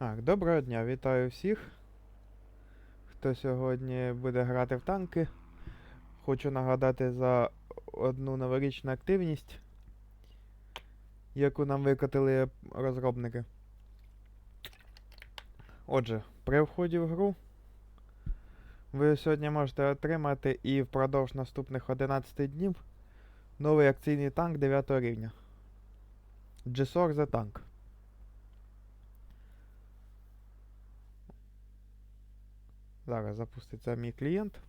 Так, доброго дня, вітаю всіх. Хто сьогодні буде грати в танки. Хочу нагадати за одну новорічну активність, яку нам викотили розробники. Отже, при вході в гру ви сьогодні можете отримати і впродовж наступних 11 днів новий акційний танк 9 рівня. GSOR The Tank. Зараз запуститься мій клієнт.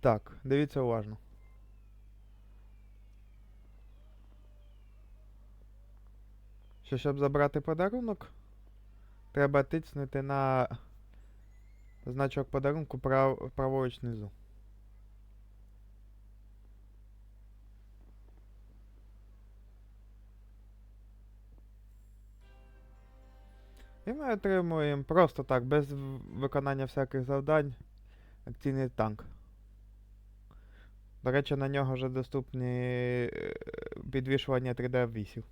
Так, дивіться уважно. Що, щоб забрати подарунок, треба тицнути на значок подарунку прав... праворуч внизу. І ми отримуємо просто так, без виконання всяких завдань, акційний танк. До речі, на нього вже доступні е, підвішування 3D вісів.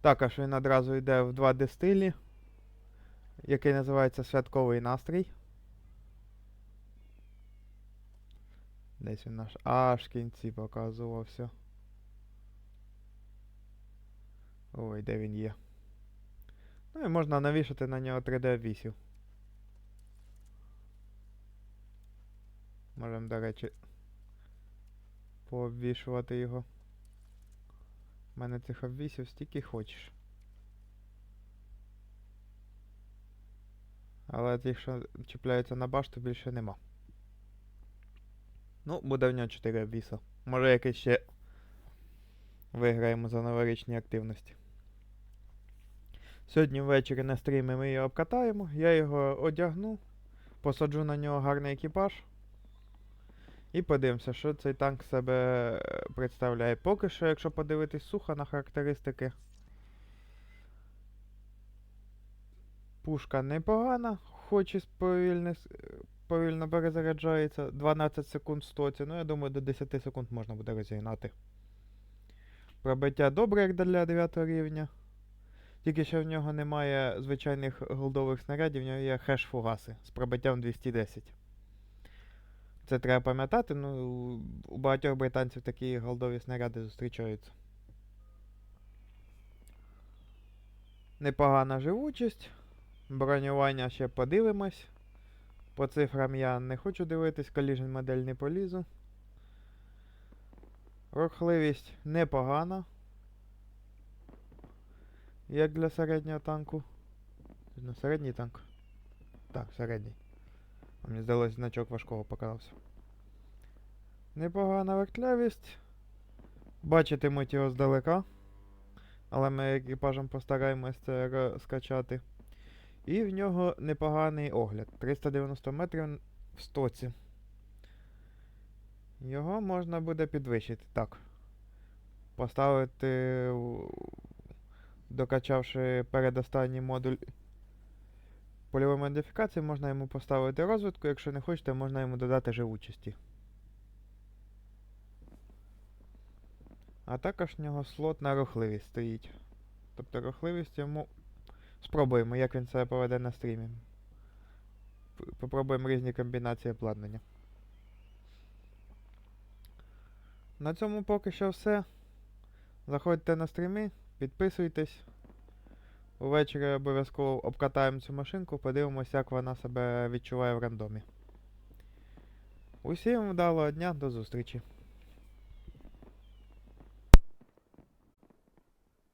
Також він одразу йде в 2D стилі, який називається Святковий настрій. Десь він наш аж в кінці показувався. Ой, де він є? Ну і можна навішати на нього 3D вісів. Можемо, до речі, пообвішувати його. У мене цих обвісів стільки хочеш. Але тих, що чіпляються на башту, більше нема. Ну, буде в нього 4 обвіса. Може якийсь ще виграємо за новорічні активності. Сьогодні ввечері на стрімі ми його обкатаємо, я його одягну, посаджу на нього гарний екіпаж. І подивимося, що цей танк себе е, представляє. Поки що, якщо подивитись сухо на характеристики. Пушка непогана, хоч і повільно, перезаряджається. 12 секунд в стоці, ну я думаю, до 10 секунд можна буде розігнати. Пробиття добре, як для 9 рівня. Тільки що в нього немає звичайних голдових снарядів, в нього є хеш-фугаси з пробиттям 210. Це треба пам'ятати, ну у- багатьох британців такі голдові снаряди зустрічаються. Непогана живучість. Бронювання ще подивимось. По цифрам я не хочу дивитись, коліжн модель не полізу. Рухливість непогана. Як для середнього танку. Ну, середній танк. Так, середній. А Мені здалося, значок важкого показався. Непогана вертлявість. Бачитимуть його здалека. Але ми екіпажем постараємось це розкачати. І в нього непоганий огляд. 390 метрів в стоці. Його можна буде підвищити. Так. Поставити, докачавши передостанній модуль польової модифікації, можна йому поставити розвитку. Якщо не хочете, можна йому додати живучості. А також в нього слот на рухливість стоїть. Тобто рухливість йому. Спробуємо, як він себе поведе на стрімі. Попробуємо різні комбінації обладнання. На цьому поки що все. Заходьте на стріми, підписуйтесь. Увечері обов'язково обкатаємо цю машинку, подивимося, як вона себе відчуває в рандомі. Усім вдалого дня, до зустрічі!